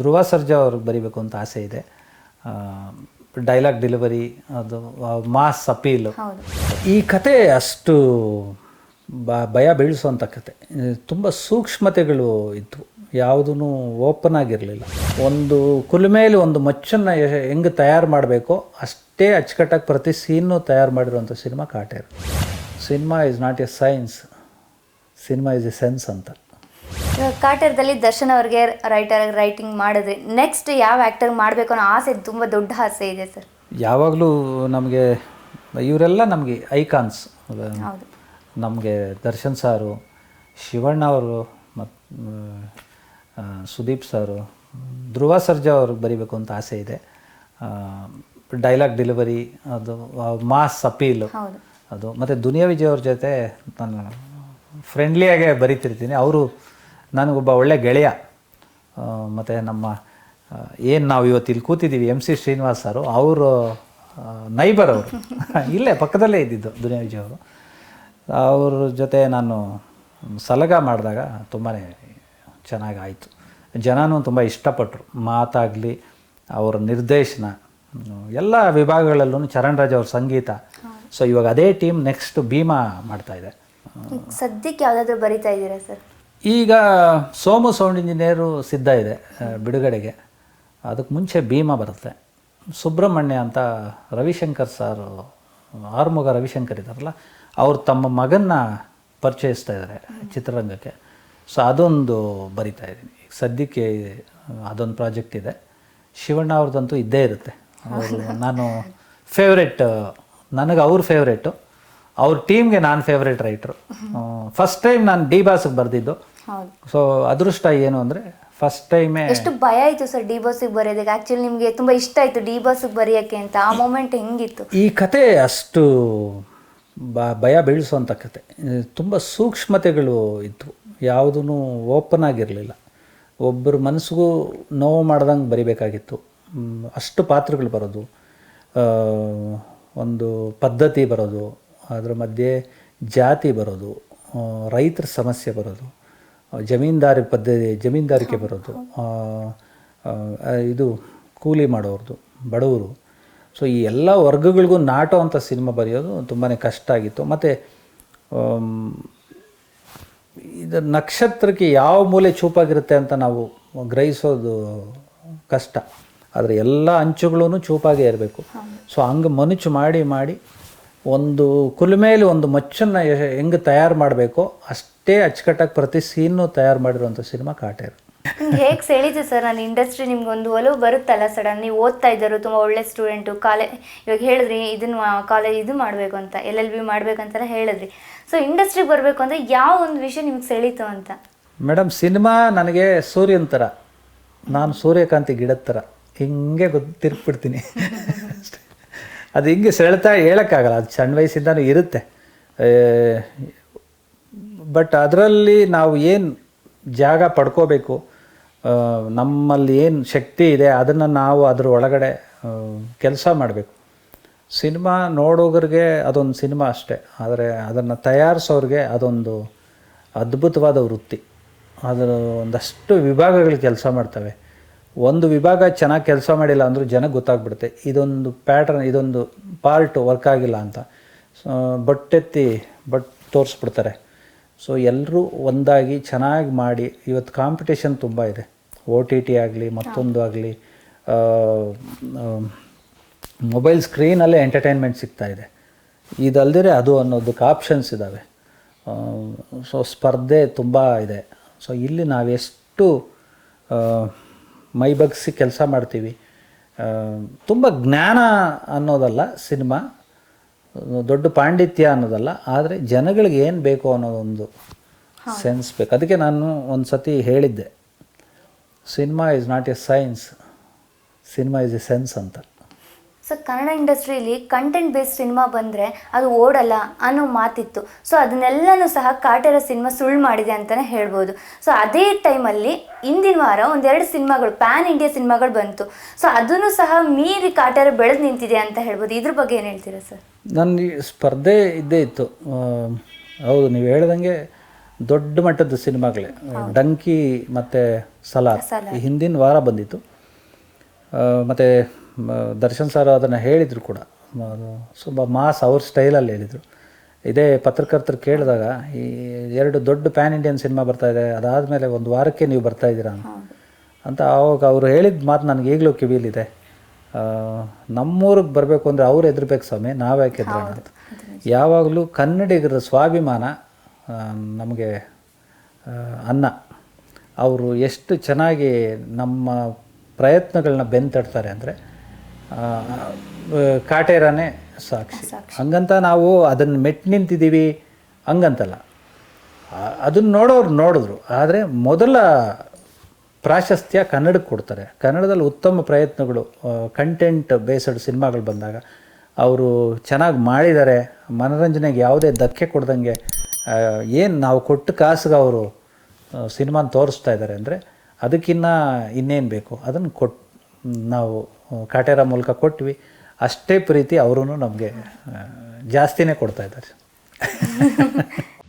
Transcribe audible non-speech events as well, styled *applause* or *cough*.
ಧ್ರುವ ಸರ್ಜಾ ಅವ್ರಿಗೆ ಬರಿಬೇಕು ಅಂತ ಆಸೆ ಇದೆ. ಡೈಲಾಗ್ ಡೆಲಿವರಿ ಅದು ಮಾಸ್ ಅಪೀಲು. ಈ ಕತೆ ಅಷ್ಟು ಬ ಭಯ ಬೀಳಿಸುವಂಥ ಕತೆ ತುಂಬ ಸೂಕ್ಷ್ಮತೆಗಳು ಇದ್ವು. ಯಾವುದೂ ಓಪನ್ ಆಗಿರಲಿಲ್ಲ. ಒಂದು ಕುಲುಮೆಯಲ್ಲಿ ಒಂದು ಮಚ್ಚನ್ನು ಹೆಂಗೆ ತಯಾರು ಮಾಡಬೇಕೋ ಅಷ್ಟೇ ಅಚ್ಚುಕಟ್ಟಾಗಿ ಪ್ರತಿ ಸೀನು ತಯಾರು ಮಾಡಿರುವಂಥ cinema Kaatera. Cinema is not a science cinema is a sense ಅಂತ. ಕಾಟೇರದಲ್ಲಿ ದರ್ಶನ್ ಅವ್ರಿಗೆ ರೈಟರ್ ರೈಟಿಂಗ್ ಮಾಡಿದ್ರಿ ನೆಕ್ಸ್ಟ್ ಯಾವ ಆ್ಯಕ್ಟರ್ ಮಾಡಬೇಕು ಅನ್ನೋ ಆಸೆ ತುಂಬ ದೊಡ್ಡ ಆಸೆ ಇದೆ ಸರ್. ಯಾವಾಗಲೂ ನಮಗೆ ಇವರೆಲ್ಲ ನಮಗೆ ಐಕಾನ್ಸ್ ನಮಗೆ ದರ್ಶನ್ ಸಾರು ಶಿವಣ್ಣ ಅವರು ಮತ್ತು ಸುದೀಪ್ ಸಾರು ಧ್ರುವ ಸರ್ಜಾ ಅವ್ರಿಗೆ ಬರಿಬೇಕು ಅಂತ ಆಸೆ ಇದೆ. ಡೈಲಾಗ್ ಡೆಲಿವರಿ ಅದು ಮಾಸ್ ಅಪೀಲು ಅದು ಮತ್ತು ದುನಿಯಾ ವಿಜಯ್ ಅವ್ರ ಜೊತೆ ನಾನು ಫ್ರೆಂಡ್ಲಿಯಾಗೆ ಬರಿತಿರ್ತೀನಿ. ಅವರು ನನಗೊಬ್ಬ ಒಳ್ಳೆ ಗೆಳೆಯ ಮತ್ತು ನಮ್ಮ ಏನು ನಾವು ಇವತ್ತು ಇಲ್ಲಿ ಕೂತಿದ್ದೀವಿ ಎಂ ಸಿ ಶ್ರೀನಿವಾಸ್ ಸರು ಅವರು ನೈಬರ್ ಅವರು. *laughs* ಇಲ್ಲೇ ಪಕ್ಕದಲ್ಲೇ ಇದ್ದಿದ್ದು ದುನಿಯಾ ವಿಜಯ್ ಅವರು. ಅವ್ರ ಜೊತೆ ನಾನು ಸಲಗ ಮಾಡಿದಾಗ ತುಂಬಾ ಚೆನ್ನಾಗಾಯಿತು ಜನನೂ ತುಂಬ ಇಷ್ಟಪಟ್ಟರು ಮಾತಾಗಲಿ ಅವರ ನಿರ್ದೇಶನ ಎಲ್ಲ ವಿಭಾಗಗಳಲ್ಲೂ ಚರಣ್ ರಾಜ್ ಅವ್ರ ಸಂಗೀತ. ಸೊ ಇವಾಗ ಅದೇ ಟೀಮ್ ನೆಕ್ಸ್ಟ್ ಭೀಮಾ ಮಾಡ್ತಾ ಇದೆ. ಸದ್ಯಕ್ಕೆ ಯಾವುದಾದ್ರೂ ಬರಿತಾ ಇದ್ದೀರಾ ಸರ್? ಈಗ ಸೋಮು ಸೌಂಡ್ ಇಂಜಿನಿಯರು ಸಿದ್ಧ ಇದೆ ಬಿಡುಗಡೆಗೆ. ಅದಕ್ಕೆ ಮುಂಚೆ ಭೀಮಾ ಬರುತ್ತೆ. ಸುಬ್ರಹ್ಮಣ್ಯ ಅಂತ ರವಿಶಂಕರ್ ಸಾರು, ಆರ್ಮುಗ ರವಿಶಂಕರ್ ಇದ್ದಾರಲ್ಲ, ಅವರು ತಮ್ಮ ಮಗನ್ನ ಪರಿಚಯಿಸ್ತಾ ಇದ್ದಾರೆ ಚಿತ್ರರಂಗಕ್ಕೆ. ಸೊ ಅದೊಂದು ಬರಿತಾ ಇದ್ದೀನಿ. ಈಗ ಸದ್ಯಕ್ಕೆ ಅದೊಂದು ಪ್ರಾಜೆಕ್ಟ್ ಇದೆ. ಶಿವಣ್ಣ ಅವ್ರದ್ದಂತೂ ಇದ್ದೇ ಇರುತ್ತೆ. ನಾನು ಫೇವ್ರೆಟ್, ನನಗೆ ಅವ್ರ ಫೇವ್ರೇಟು. ಅವ್ರ ಟೀಮ್ಗೆ ನಾನು ಫೇವ್ರೇಟ್ ರೈಟ್ರು. ಫಸ್ಟ್ ಟೈಮ್ ನಾನು ಡಿ ಬಾಸ್ಗೆ ಬರೆದಿದ್ದು. ಸೊ ಅದೃಷ್ಟ ಏನು ಅಂದರೆ ಫಸ್ಟ್ ಟೈಮೇ ಎಷ್ಟು ಭಯ ಆಯಿತು ಸರ್ ಡಿ ಬಾಸಿಗೆ ಬರೆಯೋದಕ್ಕೆ. ಆ್ಯಕ್ಚುಲಿ ನಿಮಗೆ ತುಂಬ ಇಷ್ಟ ಆಯಿತು ಡಿ ಬಾಸಿಗೆ ಬರೆಯೋಕ್ಕೆ ಅಂತ. ಆ ಮೂಮೆಂಟ್ ಹೆಂಗಿತ್ತು? ಈ ಕತೆ ಅಷ್ಟು ಬ ಭಯ ಬೀಳಿಸುವಂಥ ಕತೆ ತುಂಬ ಸೂಕ್ಷ್ಮತೆಗಳು ಇದ್ವು ಯಾವುದೂ ಓಪನ್ ಆಗಿರಲಿಲ್ಲ. ಒಬ್ಬರು ಮನಸ್ಸಿಗೂ ನೋವು ಮಾಡ್ದಂಗೆ ಬರಿಬೇಕಾಗಿತ್ತು. ಅಷ್ಟು ಪಾತ್ರಗಳು ಬರೋದು. ಒಂದು ಪದ್ಧತಿ ಬರೋದು. ಅದರ ಮಧ್ಯೆ ಜಾತಿ ಬರೋದು. ರೈತರ ಸಮಸ್ಯೆ ಬರೋದು. ಜಮೀನ್ದಾರಿ ಪದ್ಧತಿ ಜಮೀನ್ದಾರಿಕೆ ಬರೋದು. ಇದು ಕೂಲಿ ಮಾಡೋರ್ದು ಬಡವರು. ಸೊ ಈ ಎಲ್ಲ ವರ್ಗಗಳಿಗೂ ನಾಟೋ ಅಂತ ಸಿನಿಮಾ ಬರೆಯೋದು ತುಂಬಾ ಕಷ್ಟ ಆಗಿತ್ತು. ಮತ್ತು ಇದು ನಕ್ಷತ್ರಕ್ಕೆ ಯಾವ ಮೂಲೆ ಚೂಪಾಗಿರುತ್ತೆ ಅಂತ ನಾವು ಗ್ರಹಿಸೋದು ಕಷ್ಟ. ಆದರೆ ಎಲ್ಲ ಅಂಚುಗಳೂ ಚೂಪಾಗೇ ಇರಬೇಕು. ಸೊ ಹಂಗೆ ಮನುಚು ಮಾಡಿ ಮಾಡಿ ಒಂದು ಕುಲುಮೆಯಲ್ಲಿ ಒಂದು ಮಚ್ಚನ್ನು ಹೆಂಗೆ ತಯಾರು ಮಾಡಬೇಕೋ ಅಷ್ಟೇ ಅಚ್ಚುಕಟ್ಟಾಗಿ ಪ್ರತಿ ಸೀನು ತಯಾರು ಮಾಡಿರುವಂಥ ಸಿನಿಮಾ ಕಾಟೇರು. ಹೇಗೆ ಸೆಳೀತು ಸರ್? ನಾನು ಇಂಡಸ್ಟ್ರಿ ನಿಮ್ಗೆ ಒಂದು ಒಲವು ಬರುತ್ತಲ್ಲ ಸಡನ್ ನೀವು ಓದ್ತಾ ಇದ್ದಾರೆ ತುಂಬ ಒಳ್ಳೆ ಸ್ಟೂಡೆಂಟು ಕಾಲೇ ಇವಾಗ ಹೇಳಿದ್ರಿ ಇದನ್ನು ಕಾಲೇಜ್ ಇದು ಮಾಡಬೇಕು ಅಂತ ಎಲ್ ಎಲ್ ಬಿ ಮಾಡಬೇಕಂತೆಲ್ಲ ಹೇಳಿದ್ರಿ ಸೊ ಇಂಡಸ್ಟ್ರಿಗೆ ಬರಬೇಕು ಅಂದರೆ ಯಾವ ಒಂದು ವಿಷಯ ನಿಮ್ಗೆ ಸೆಳೀತು ಅಂತ? ಮೇಡಮ್ ಸಿನಿಮಾ ನನಗೆ ಸೂರ್ಯನ ಥರ ನಾನು ಸೂರ್ಯಕಾಂತಿ ಗಿಡದ ಥರ ಹಿಂಗೆ ಗೊತ್ತು ತಿರ್ಗ್ಬಿಡ್ತೀನಿ *laughs* ಅದು ಹಿಂಗೆ ಸೆಳೆತಾ ಹೇಳೋಕ್ಕಾಗಲ್ಲ, ಅದು ಸಣ್ಣ ವಯಸ್ಸಿಂದನೂ ಇರುತ್ತೆ. ಬಟ್ ಅದರಲ್ಲಿ ನಾವು ಏನು ಜಾಗ ಪಡ್ಕೋಬೇಕು ನಮ್ಮಲ್ಲಿ ಏನು ಶಕ್ತಿ ಇದೆ, ಅದನ್ನು ನಾವು ಅದ್ರ ಒಳಗಡೆ ಕೆಲಸ ಮಾಡಬೇಕು. ಸಿನಿಮಾ ನೋಡೋಗ್ರಿಗೆ ಅದೊಂದು ಸಿನಿಮಾ ಅಷ್ಟೇ. ಆದರೆ ಅದನ್ನು ತಯಾರಿಸೋರಿಗೆ ಅದೊಂದು ಅದ್ಭುತವಾದ ವೃತ್ತಿ. ಅದರ ಒಂದಷ್ಟು ವಿಭಾಗಗಳು ಕೆಲಸ ಮಾಡ್ತವೆ. ಒಂದು ವಿಭಾಗ ಚೆನ್ನಾಗಿ ಕೆಲಸ ಮಾಡಿಲ್ಲ ಅಂದರೂ ಜನಕ್ಕೆ ಗೊತ್ತಾಗ್ಬಿಡುತ್ತೆ. ಇದೊಂದು ಪ್ಯಾಟ್ರನ್ ಇದೊಂದು ಪಾರ್ಟ್ ವರ್ಕ್ ಆಗಿಲ್ಲ ಅಂತ. ಸೊ ಬಟ್ಟೆತ್ತಿ ಬಟ್ ತೋರಿಸ್ಬಿಡ್ತಾರೆ. ಸೊ ಎಲ್ಲರೂ ಒಂದಾಗಿ ಚೆನ್ನಾಗಿ ಮಾಡಿ ಇವತ್ತು ಕಾಂಪಿಟೇಷನ್ ತುಂಬ ಇದೆ. ಓ ಟಿ ಟಿ ಆಗಲಿ ಮತ್ತೊಂದು ಆಗಲಿ ಮೊಬೈಲ್ ಸ್ಕ್ರೀನಲ್ಲೇ ಎಂಟರ್ಟೈನ್ಮೆಂಟ್ ಸಿಗ್ತಾ ಇದೆ. ಇದಲ್ದಿರೆ ಅದು ಅನ್ನೋದಕ್ಕೆ ಆಪ್ಷನ್ಸ್ ಇದ್ದಾವೆ ಸೊ ಸ್ಪರ್ಧೆ ತುಂಬ ಇದೆ. ಸೊ ಇಲ್ಲಿ ನಾವೆಷ್ಟು ಮೈ ಬಗ್ಸಿ ಕೆಲಸ ಮಾಡ್ತೀವಿ. ತುಂಬ ಜ್ಞಾನ ಅನ್ನೋದಲ್ಲ ಸಿನಿಮಾ. ದೊಡ್ಡ ಪಾಂಡಿತ್ಯ ಅನ್ನೋದಲ್ಲ ಆದರೆ ಜನಗಳಿಗೆ ಏನು ಬೇಕು ಅನ್ನೋದೊಂದು ಸೆನ್ಸ್ ಬೇಕು. ಅದಕ್ಕೆ ನಾನು ಒಂದು ಸತಿ ಹೇಳಿದ್ದೆ cinema is not a science cinema is a sense ಅಂತ. ಸೊ ಕನ್ನಡ ಇಂಡಸ್ಟ್ರಿಯಲ್ಲಿ ಕಂಟೆಂಟ್ ಬೇಸ್ಡ್ ಸಿನಿಮಾ ಬಂದರೆ ಅದು ಓಡಲ್ಲ ಅನ್ನೋ ಮಾತಿತ್ತು. ಸೊ ಅದನ್ನೆಲ್ಲನೂ ಸಹ ಕಾಟೇರ ಸಿನಿಮಾ ಸುಳ್ಳು ಮಾಡಿದೆ ಅಂತಲೇ ಹೇಳ್ಬೋದು. ಸೊ ಅದೇ ಟೈಮಲ್ಲಿ ಹಿಂದಿನ ವಾರ ಒಂದೆರಡು ಸಿನಿಮಾಗಳು ಪ್ಯಾನ್ ಇಂಡಿಯಾ ಸಿನಿಮಾಗಳು ಬಂತು. ಸೊ ಅದನ್ನು ಸಹ ಮೀರಿ ಕಾಟೇರ ಬೆಳೆದು ನಿಂತಿದೆ ಅಂತ ಹೇಳ್ಬೋದು. ಇದ್ರ ಬಗ್ಗೆ ಏನು ಹೇಳ್ತೀರಾ ಸರ್ ನನ್ನ ಸ್ಪರ್ಧೆ ಇದ್ದೇ ಇತ್ತು. ಹೌದು ನೀವು ಹೇಳ್ದಂಗೆ ದೊಡ್ಡ ಮಟ್ಟದ ಸಿನಿಮಾಗಳೇ ಡಂಕಿ ಮತ್ತು ಸಲಾರ್ ಹಿಂದಿನ ವಾರ ಬಂದಿತ್ತು. ಮತ್ತು ದರ್ಶನ್ ಸರ್ ಅದನ್ನು ಹೇಳಿದರು ಕೂಡ. ಸ್ವಲ್ಪ ಮಾಸ್ ಅವ್ರ ಸ್ಟೈಲಲ್ಲಿ ಹೇಳಿದರು. ಇದೇ ಪತ್ರಕರ್ತರು ಕೇಳಿದಾಗ ಈ ಎರಡು ದೊಡ್ಡ ಪ್ಯಾನ್ ಇಂಡಿಯನ್ ಸಿನಿಮಾ ಬರ್ತಾ ಇದೆ ಅದಾದಮೇಲೆ ಒಂದು ವಾರಕ್ಕೆ ನೀವು ಬರ್ತಾ ಇದ್ದೀರಾ ಅಂತ. ಆವಾಗ ಅವರು ಹೇಳಿದ ಮಾತು ನನಗೆ ಈಗಲೂ ಕಿವಿಲಿದೆ ಆ, ನಮ್ಮೂರಿಗೆ ಬರಬೇಕು ಅಂದರೆ ಅವ್ರು ಎದುರ್ಬೇಕು ಸ್ವಾಮಿ ನಾವ್ಯಾಕೆ ಅಂತ. ಯಾವಾಗಲೂ ಕನ್ನಡಿಗರ ಸ್ವಾಭಿಮಾನ ನಮಗೆ ಅನ್ನ. ಅವರು ಎಷ್ಟು ಚೆನ್ನಾಗಿ ನಮ್ಮ ಪ್ರಯತ್ನಗಳನ್ನ ಬೆಂತಡ್ತಾರೆ ಅಂದರೆ ಕಾಟೇರನೇ ಸಾಕ್ಷಿ. ಹಂಗಂತ ನಾವು ಅದನ್ನು ಮೆಟ್ಟು ನಿಂತಿದ್ದೀವಿ ಹಂಗಂತಲ್ಲ. ಅದನ್ನು ನೋಡೋರು ನೋಡಿದ್ರು. ಆದರೆ ಮೊದಲ ಪ್ರಾಶಸ್ತ್ಯ ಕನ್ನಡಕ್ಕೆ ಕೊಡ್ತಾರೆ. ಕನ್ನಡದಲ್ಲಿ ಉತ್ತಮ ಪ್ರಯತ್ನಗಳು ಕಂಟೆಂಟ್ ಬೇಸಡ್ ಸಿನಿಮಾಗಳು ಬಂದಾಗ ಅವರು ಚೆನ್ನಾಗಿ ಮಾಡಿದ್ದಾರೆ. ಮನೋರಂಜನೆಗೆ ಯಾವುದೇ ಧಕ್ಕೆ ಕೊಡ್ದಂಗೆ ಏನು ನಾವು ಕೊಟ್ಟು ಕಾಸಿಗೆ ಅವರು ಸಿನಿಮಾನ ತೋರಿಸ್ತಾ ಇದ್ದಾರೆ ಅಂದರೆ ಅದಕ್ಕಿನ್ನ ಇನ್ನೇನು ಬೇಕು? ಅದನ್ನು ಕೊಟ್ ನಾವು ಕಾಟೇರ ಮೂಲಕ ಕೊಟ್ವಿ. ಅಷ್ಟೇ ಪ್ರೀತಿ ಅವರೂ ನಮಗೆ ಜಾಸ್ತಿನೇ ಕೊಡ್ತಾ ಇದ್ದಾರೆ. *laughs*